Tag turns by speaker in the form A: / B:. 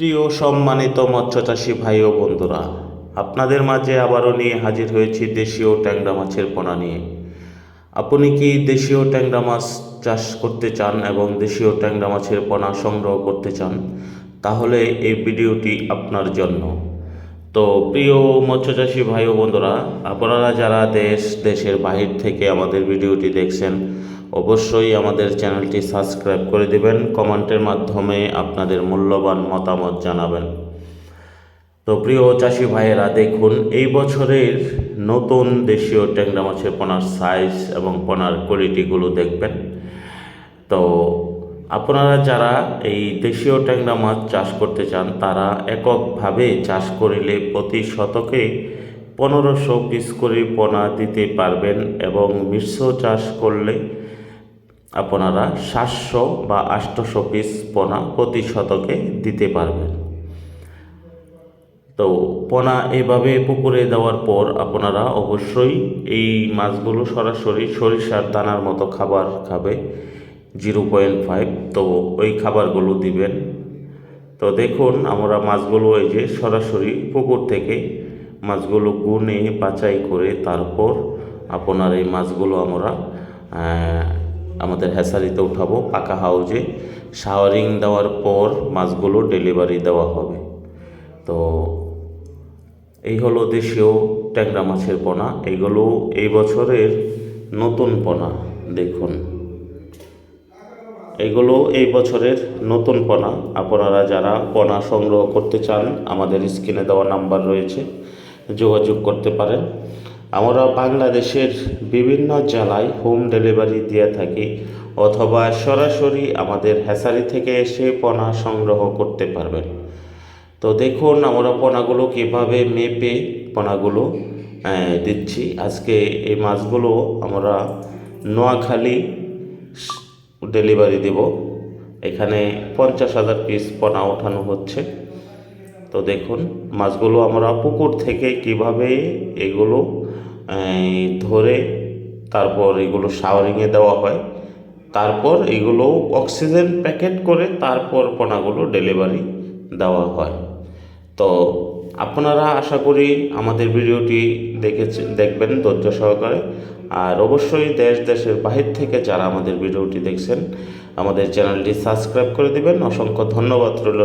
A: প্রিয় সম্মানিত মৎস্যচাষী ভাই ও বন্ধুরা, আপনাদের মাঝে আবারও নিয়ে হাজির হয়েছি দেশীয় ট্যাংরা মাছের পোনা নিয়ে। আপনি কি দেশীয় ট্যাংরা মাছ চাষ করতে চান এবং দেশীয় ট্যাংরা মাছের পোনা সংগ্রহ করতে চান? তাহলে এই ভিডিওটি আপনার জন্য। তো প্রিয় মৎস্যচাষী ভাই ও বন্ধুরা, আপনারা যারা দেশ, দেশের বাহির থেকে আমাদের ভিডিওটি দেখছেন অবশ্যই আমাদের চ্যানেলটি সাবস্ক্রাইব করে দিবেন, কমেন্টের মাধ্যমে আপনাদের মূল্যবান মতামত জানাবেন। তো প্রিয় চাষি ভাইয়েরা, দেখুন, এই বছরের নতুন দেশীয় ট্যাংরা মাছের পোনার সাইজ এবং পোনার কোয়ালিটিগুলো দেখবেন। তো আপনারা যারা এই দেশীয় ট্যাংরা মাছ চাষ করতে চান, তারা এককভাবে চাষ করিলে প্রতি শতকে পনেরোশো পিস করে পোনা দিতে পারবেন এবং মিশ্র চাষ করলে আপনারা সাতশো বা আটশোশো পিস পোনা প্রতি শতকে দিতে পারবেন। তো পোনা এভাবে পুকুরে দেওয়ার পর আপনারা অবশ্যই এই মাছগুলো সরাসরি সরিষার দানার মতো খাবার খাবে, জিরো পয়েন্ট ফাইভ। তো ওই খাবারগুলো দিবেন। তো দেখুন আমরা মাছগুলো এই যে সরাসরি পুকুর থেকে মাছগুলো গুনে বাছাই করে তারপর আপনার এই মাছগুলো আমরা আমাদের হ্যাসারিতে উঠাবো, পাকা হাউজে শাওয়ারিং দেওয়ার পর মাছগুলো ডেলিভারি দেওয়া হবে। তো এই হলো দেশীয় ট্যাংরা মাছের পোনা। এগুলো এই বছরের নতুন পোনা, দেখুন। এগুলো এই বছরের নতুন পোনা। আপনারা যারা পোনা সংগ্রহ করতে চান, আমাদের স্ক্রিনে দেওয়া নাম্বার রয়েছে, যোগাযোগ করতে পারেন। আমরা বাংলাদেশের বিভিন্ন জেলায় হোম ডেলিভারি দিয়ে থাকি অথবা সরাসরি আমাদের হ্যাসারি থেকে এসে পোনা সংগ্রহ করতে পারবেন। তো দেখুন আমরা পোনাগুলো কীভাবে মেপে পোনাগুলো দিচ্ছি। আজকে এই মাছগুলো আমরা নোয়াখালী ডেলিভারি দেব। এখানে পঞ্চাশ হাজার পিস পোনা ওঠানো হচ্ছে। তো দেখুন মাছগুলো আমরা পুকুর থেকে কীভাবে এগুলো ধরে তারপর এগুলো শাওয়ারিংয়ে দেওয়া হয়। তারপর এগুলো অক্সিজেন প্যাকেট করে তারপর পোনাগুলো ডেলিভারি দেওয়া হয়। তো আপনারা আশা করি আমাদের ভিডিওটি দেখেছে দেখবেন ধৈর্য সহকারে। আর অবশ্যই দেশ, দেশের বাহির থেকে যারা আমাদের ভিডিওটি দেখছেন, আমাদের চ্যানেলটি সাবস্ক্রাইব করে দিবেন। অসংখ্য ধন্যবাদ রইল।